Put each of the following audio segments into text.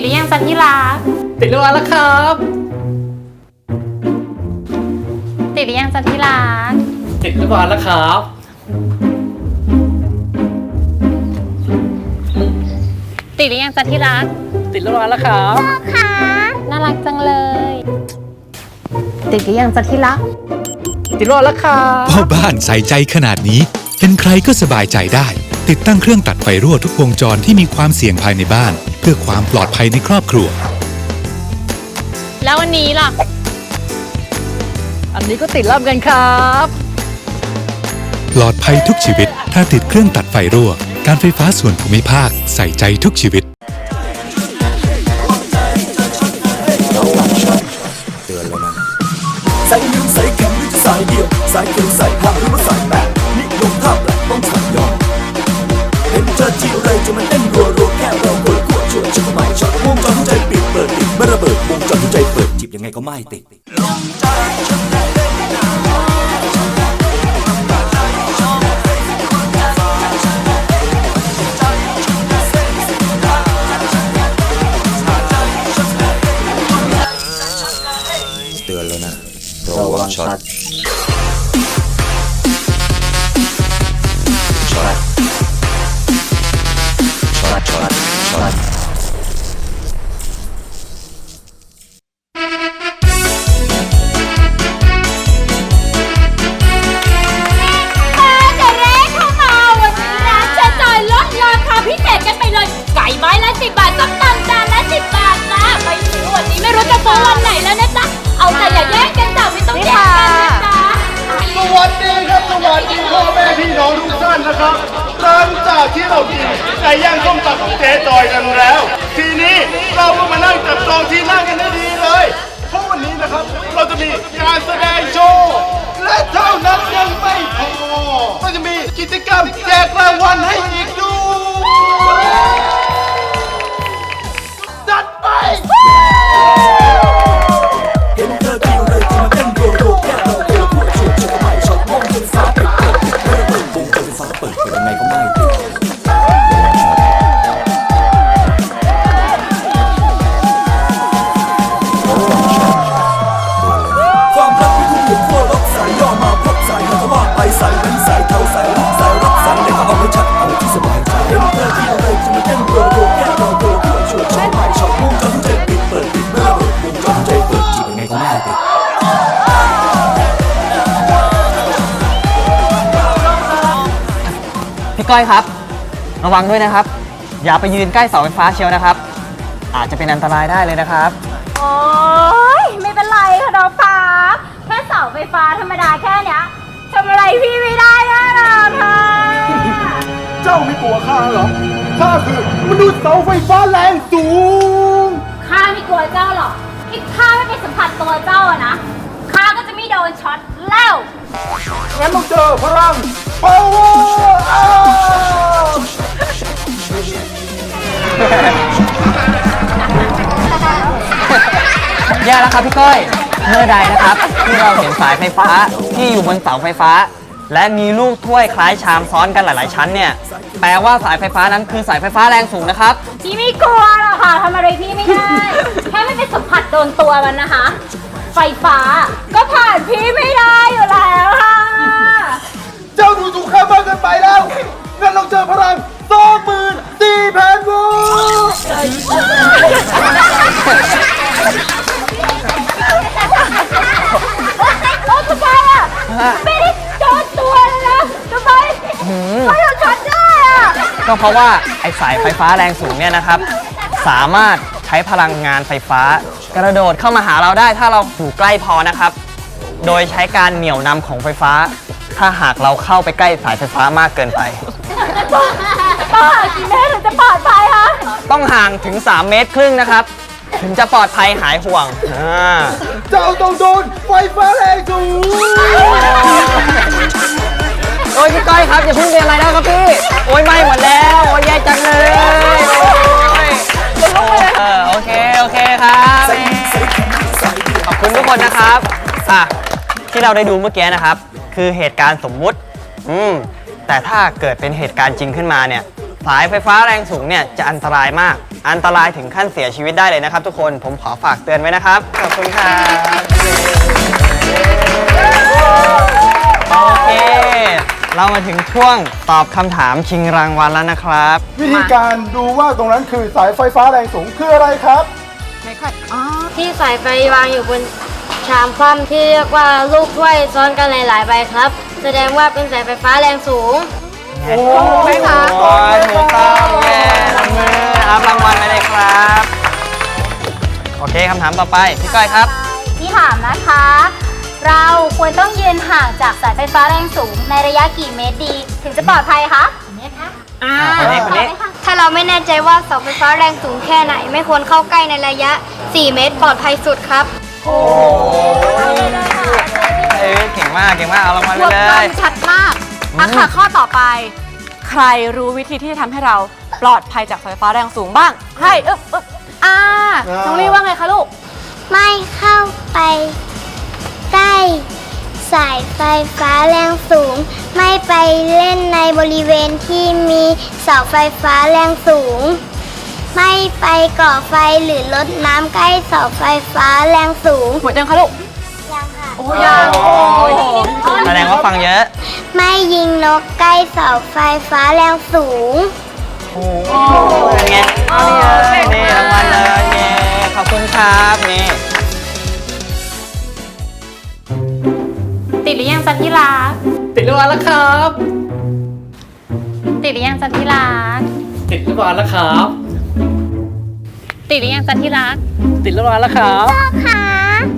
ดหรือยังจ๊ะที่รักติดเรียบร้อยแล้วครับ ติดหรือยังจ๊ะที่รักติดเรียบร้อยแล้วครับ ติดหรือยังจ๊ะที่รักติดเรียบร้อยแล้วครับ ค่ะน่ารักจังเลย ติดหรือยังจ๊ะที่รักติดเรียบร้อยแล้วครับ พ่อบ้านใส่ใจขนาดนี้ เป็นใครก็สบายใจได้ ติดตั้งเครื่องตัดไฟรั่วทุกวงจรที่มีความเสี่ยงภายในบ้าน เพื่อความปลอดภัยในครอบครัว แล้ววันนี้ล่ะ อันนี้ก็ติดแล้วเหมือนกันครับ ปลอดภัยทุกชีวิต ถ้าติดเครื่องตัดไฟรั่ว การไฟฟ้าส่วนภูมิภาคใส่ใจทุกชีวิต ไม่ติดเตือนแล้วนะระวังช็อต ก้อยครับ ระวังด้วยนะครับ อย่าไปยืนใกล้เสาไฟฟ้าเชียวนะครับ อาจจะเป็นอันตรายได้เลยนะครับ โอ๊ยไม่เป็นไรค่ะน้องฟ้าแค่เสาไฟฟ้าธรรมดาแค่เนี้ยทำอะไรพี่ไม่ได้แน่นอนค่ะเจ้าไม่กลัวข้าเหรอ ข้าคือมนุษย์เสาไฟฟ้าแรงสูง ข้าไม่กลัวเจ้าหรอกที่ข้าไม่ไปสัมผัสตัวเจ้าอะนะ ข้าก็จะไม่โดนช็อตแล้ว งั้นต้องเจอพลัง power แย่แล้วครับพี่ก้อยเมื่อใดนะครับ ที่เราเห็นสายไฟฟ้าที่อยู่บนเสาไฟฟ้า และมีลูกถ้วยคล้ายชามซ้อนกันหลาย ๆ ชั้นเนี่ยแปลว่าสายไฟฟ้านั้นคือสายไฟฟ้าแรงสูงนะครับ พี่ไม่กลัวหรอกค่ะทำอะไรพี่ไม่ได้ แค่ไม่ไปสัมผัสโดนตัวมันนะคะ ไฟฟ้าก็ผ่านพี่ไม่ได้อยู่แล้ว จ้าดูถูกข้ามากเกินไปแล้วงั้นต้องเจอพลังสองหมื่นสี่พันวูแล้วทำไมอะไม่ได้โดนตัวเลยนะทำไมไม่โดนช็อตได้อะก็เพราะว่าไอสายไฟฟ้าแรงสูงเนี่ยนะครับ สามารถใช้พลังงานไฟฟ้ากระโดดเข้ามาหาเราได้ถ้าเราอยู่ใกล้พอนะครับ โดยใช้การเหนี่ยวนำของไฟฟ้า ถ้าหากเราเข้าไปใกล้สายไฟฟ้ามากเกินไปต้องหากี่เมตรถึงจะปลอดภัยคะต้องห่างถึง 3 เมตรครึ่งนะครับ ถึงจะปลอดภัยหายห่วงอ่าเจ้าต้องโดนไฟฟ้าแรงสูงโอ้ยพี่ก้อยครับอย่าเพิ่งเรียนอะไรนะครับพี่ โอ้ยไหม่หมดแล้วโอ้ยแย่จังเลยโอ้ยเออโอเคโอเคครับขอบคุณทุกคนนะครับอะที่เราได้ดูเมื่อกี้นะครับ คือเหตุการณ์สมมุติ อืม แต่ถ้าเกิดเป็นเหตุการณ์จริงขึ้นมาเนี่ย สายไฟฟ้าแรงสูงเนี่ยจะอันตรายมาก อันตรายถึงขั้นเสียชีวิตได้เลยนะครับ ทุกคน ผมขอฝากเตือนไว้นะครับ ขอบคุณครับ โอเค เรามาถึงช่วงตอบคำถามชิงรางวัลแล้วนะครับ วิธีการดูว่าตรงนั้นคือสายไฟฟ้าแรงสูงคืออะไรครับที่สายไฟวางอยู่บน ชามคว่ำที่เรียกว่าลูกถ้วยซ้อนกันหลาย ๆ ใบครับ แสดงว่าเป็นสายไฟฟ้าแรงสูง โอ้ไหมคะโอ้ยถูกต้องเย้ทำมือรับรางวัลไปเลยครับ โอเคคำถามต่อไป พี่ก้อยครับที่ถามนะคะ เราควรต้องยืนห่างจากสายไฟฟ้าแรงสูงในระยะกี่เมตรดี ถึงจะปลอดภัยคะเมตรคะอ่าคนนี้คนนี้ ถ้าเราไม่แน่ใจว่าเสาไฟฟ้าแรงสูงแค่ไหน ไม่ควรเข้าใกล้ในระยะ 4 เมตรปลอดภัยสุดครับ เอ้ยเก่งมากเก่งมากเอารางวัลไปเลย ชัดมากอะค่ะข้อต่อไป ใครรู้วิธีที่จะทำให้เราปลอดภัยจากสายไฟฟ้าแรงสูงบ้างใครอึ๊บอึ๊บอ่าน้องลี่ว่าไงคะลูก ไม่เข้าไปใกล้สายไฟฟ้าแรงสูง ไม่ไปเล่นในบริเวณที่มีเสาไฟฟ้าแรงสูง ไม่ไปก่อไฟหรือลดน้ำใกล้เสาไฟฟ้าแรงสูง หมดยังคะลูก ยังค่ะ โอ้ยังแสดงว่าฟังเยอะ ไม่ยิงนกใกล้เสาไฟฟ้าแรงสูงเป็นไงนี่รางวัลเลยเย้ขอบคุณครับนี่ติดหรือยังจันที่รัก ติดรางวัลแล้วครับ ติดหรือยังจันที่รัก ติดรางวัลแล้วครับ ติดหรือยังจันที่รักติดรางวัลแล้วครับ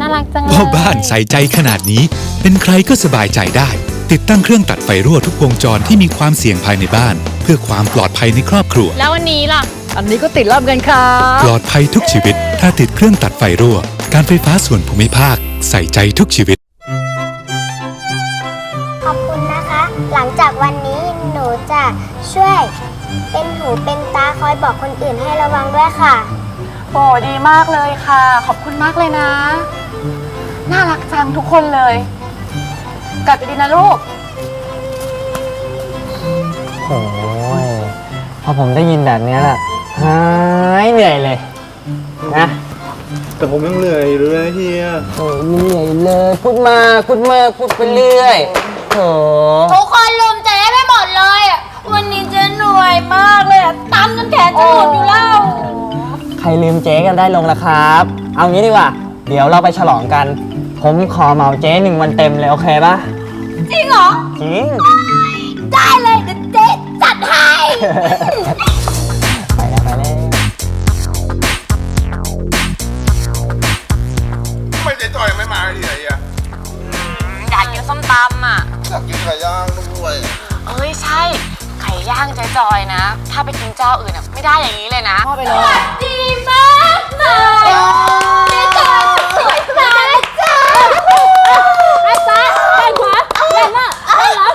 น่ารักจังเลยพ่อบ้านใส่ใจขนาดนี้ เป็นใครก็สบายใจได้ ติดตั้งเครื่องตัดไฟรั่วทุกวงจรที่มีความเสี่ยงภายในบ้าน เพื่อความปลอดภัยในครอบครัว แล้ววันนี้ล่ะ อันนี้ก็ติดรอบเงินครับปลอดภัยทุกชีวิต ถ้าติดเครื่องตัดไฟรั่ว การไฟฟ้าส่วนภูมิภาค ใส่ใจทุกชีวิต ขอบคุณนะคะ หลังจากวันนี้หนูจะช่วย เป็นหูเป็นตาคอยบอกคนอื่นให้ระวังด้วยค่ะ โอ้ดีมากเลยค่ะ ขอบคุณมากเลยนะ น่ารักจังทุกคนเลย กลับไปดีนะลูก โอ้ยพอผมได้ยินแบบนี้แหละหายเหนื่อยเลย นะแต่ผมยังเหนื่อยอยู่เลยนะเฮียโอ้ยเหนื่อยเลย พูดมาพูดมาพูดไปเรื่อยโถทุกคนลืมเจ๊ไปหมดเลยอะวันนี้เจ๊เหนื่อยมากเลยอะตามจนแขนจะหลุดอยู่แล้ว ใครลืมเจ๊กันได้ลงแล้วครับ เอางี้ดีกว่า เดี๋ยวเราไปฉลองกัน ผมขอเหมาเจ๊หนึ่งวันเต็มเลยโอเคปะจริงเหรอ จริง ได้เลยเดี๋ยวเจ๊จัดให้ ไปแล้วไปแล้วทำไมเจ๊จอยไม่มาทีไหนอะอยากกินส้มตำอะ อยากกินไก่ย่างด้วย เอ้ยใช่ไข่ย่างเจ๊จอยนะ ถ้าไปกินเจ้าอื่นอะ ไม่ได้อย่างนี้เลยนะพ่อไปเลย ดีมากเลยเจ๊จอยสวยมากเลยจ้าแม่จ้าแม่ขวาแม่หน้าแม่หลัง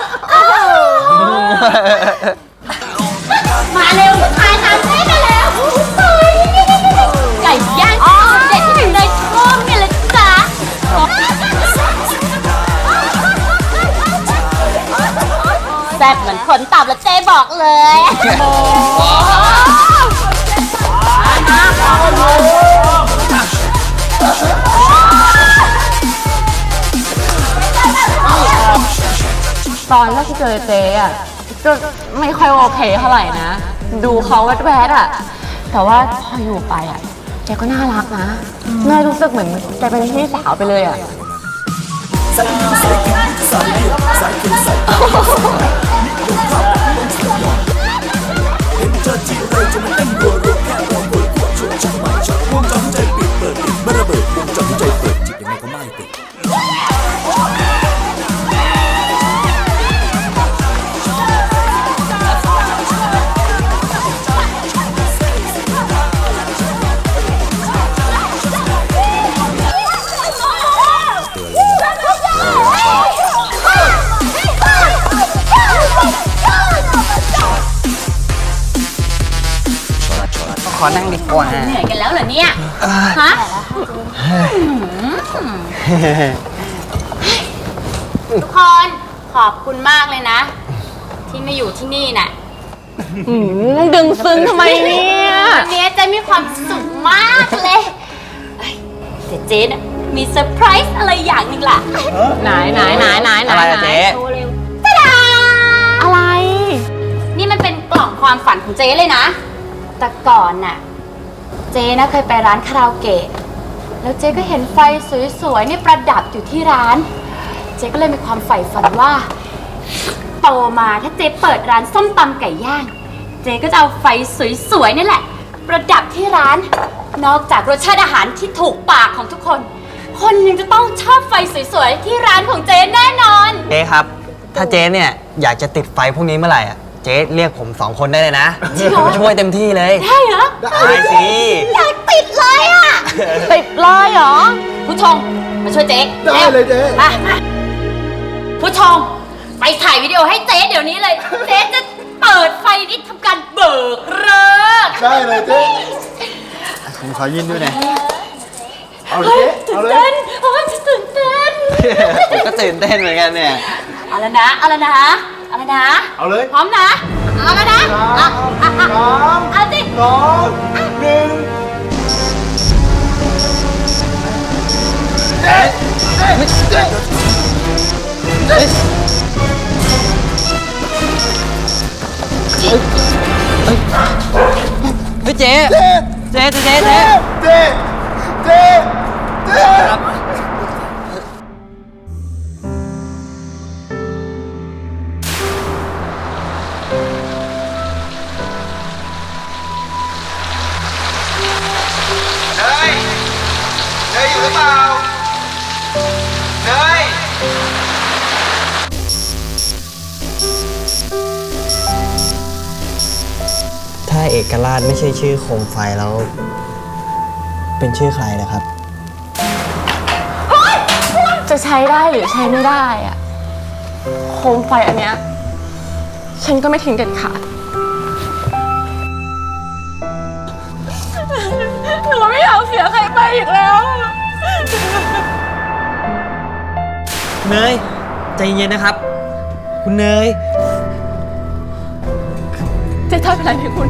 มาเร็วทายตามเจ๊มาแล้วไก่ย่างเด็ดที่ไหนเลยชอบเนี่ยเลยจ้าแซ่บเหมือนขนตับแล้วเจ๊บอก เลยตอนแรกที่เจอเจ๊อะก็ไม่ค่อยโอเคเท่าไหร่นะ ดูเขาแวดๆอะแต่ว่าพออยู่ไปอะแกก็น่ารักนะแม่รู้สึกเหมือนแกเป็นพี่สาวไปเลยอะ ทุกคนขอบคุณมากเลยนะ ที่มาอยู่ที่นี่น่ะอืมดึงซึ้งทำไมเนี่ยวันนี้เจ๊มีความสุขมากเลยเอ้ยแต่เจ๊น่ะมีเซอร์ไพรส์อะไรอย่างหนึ่งล่ะไหนไหนไหนไหนไหนอะไรอะไหนเจ๊ โชว์เร็วตาดาอะไร นี่มันเป็นกล่องความฝันของเจ๊เลยนะ แต่ก่อนน่ะ เจ๊นะเคยไปร้านคาราโอเกะ แล้วเจ๊ก็เห็นไฟสวยๆนี่ประดับอยู่ที่ร้าน เจ๊ก็เลยมีความใฝ่ฝันว่า โตมาถ้าเจ๊เปิดร้านส้มตำไก่ย่าง เจ๊ก็จะเอาไฟสวยๆนี่แหละ ประดับที่ร้าน นอกจากรสชาติอาหารที่ถูกปากของทุกคน คนยังจะต้องชอบไฟสวยๆที่ร้านของเจ๊แน่นอน เจ๊ครับ ถ้าเจ๊เนี่ยอยากจะติดไฟพวกนี้เมื่อไหร่อะ เจ๊เรียกผมสองคนได้เลยนะจริงเหรอผมช่วยเต็มที่เลย ได้เหรอได้สิ อยากติดเลยอะ ติดเลยเหรอ ผู้ชมมาช่วยเจ๊ได้เลยเจ๊มามาผู้ชมไปถ่ายวิดีโอให้เจ๊เดี๋ยวนี้เลย เจ๊จะเปิดไฟนี่ทำการเบิกเลิกได้เลยเจ๊ผมขอยินด้วยนะเอาเลยเจ๊เอาเลยเต้นโอ้ยจะตื่นเต้นผมก็ตื่นเต้นเหมือนกันเนี่ย เอาละนะ เอาละนะเอาละนะ เอาเลยพร้อมนะ เอาละนะอะอะอะสามเอาสิ สองหนึ่งเจ๊เจ๊เจ๊เฮ้ยเจ๊เจ๊เจ๊เจ๊เจ๊เจ๊เจ๊เจ๊เน หรือเปล่าเนยถ้าเอกราชไม่ใช่ชื่อโคมไฟแล้ว เป็นชื่อใครนะครับ จะใช้ได้หรือใช้ไม่ได้อะโคมไฟอันเนี้ยฉันก็ไม่ทิ้งเด็ดขาดหนูไม่อยากเสียใครไปอีกแล้ว เนยใจเย็นนะครับ คุณเนย เจ๊ต้อยเป็นไรไหมคุณ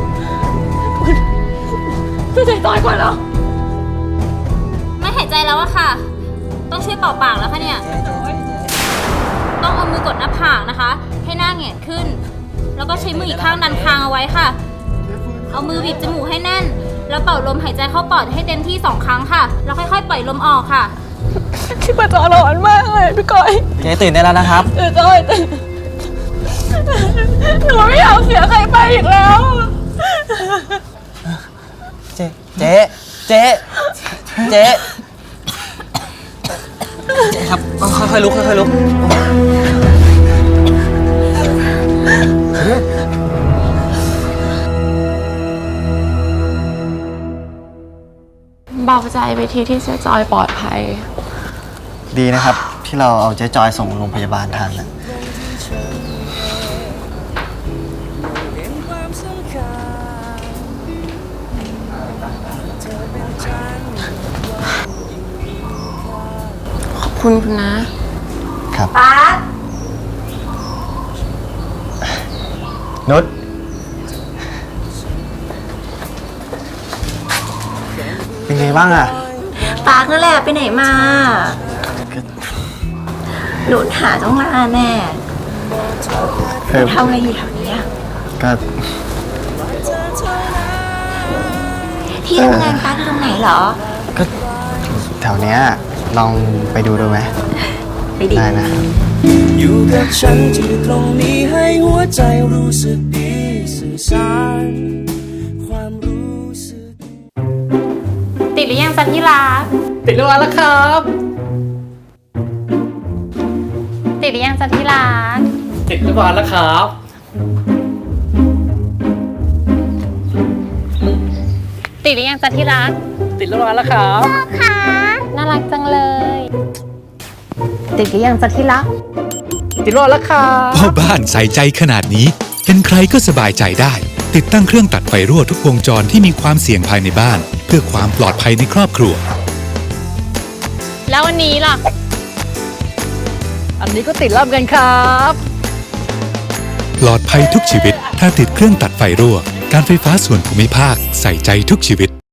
คุณเจ๊ใจต้อยกว่าแล้วไม่หายใจแล้วอะค่ะ ต้องช่วยเป่าปากแล้วค่ะเนี่ย ต้องเอามือกดหน้าผากนะคะ ให้หน้าแหงนขึ้น แล้วก็ใช้มืออีกข้างดันคางเอาไว้ค่ะ เอามือบีบจมูกให้แน่น แล้วเป่าลมหายใจเข้าปอดให้เต็มที่สองครั้งค่ะ แล้วค่อยๆ ปล่อยลมออกค่ะ ที่ประจอร้อนมากเลยพี่ก้อยเจ๊ตื่นได้แล้วนะครับเจ๊ต้อยหนูไม่อยากเสียใครไปอีกแล้ว เจ๊เจ๊เจ๊เจ๊เจ๊ครับค่อยๆลุกค่อยๆลุกเบาใจไปทีที่เจ๊จอยปลอดภัย ดีนะครับ ที่เราเอาเจ๊จอยส่งโรงพยาบาลทันนะขอบคุณคุณนะ ครับป๊านุชเป็นไงบ้างอะ ปาร์คนั่นแหละไปไหนมา หนูหาต้องมาแน่เออทำอะไรอยู่แถวนี้อะก็ที่ทำงานปาร์คอยู่ตรงไหนเหรอ ก็แถวเนี้ยลองไปดูดูไหมไปดิได้นะครับอยู่กับฉันที่ตรงนี้ให้หัวใจรู้สึกดีสื่อสารความรู้สึก ติดหรือยังสันที่รักติดเรียบร้อยแล้วครับ ติดหรือยังสันที่รักติดเรียบร้อยแล้วครับ ติดหรือยังสันที่รักติดเรียบร้อยแล้วครับน่ารักจังเลย ติดหรือยังสันที่รักติดเรียบร้อยแล้วครับ พ่อบ้านใส่ใจขนาดนี้เป็นใครก็สบายใจได้ ติดตั้งเครื่องตัดไฟรั่วทุกวงจรที่มีความเสี่ยงภายในบ้าน เพื่อความปลอดภัยในครอบครัว แล้ววันนี้ล่ะ อันนี้ก็ติดแล้วเหมือนกันครับปลอดภัยทุกชีวิต ถ้าติดเครื่องตัดไฟรั่ว การไฟฟ้าส่วนภูมิภาคใส่ใจทุกชีวิต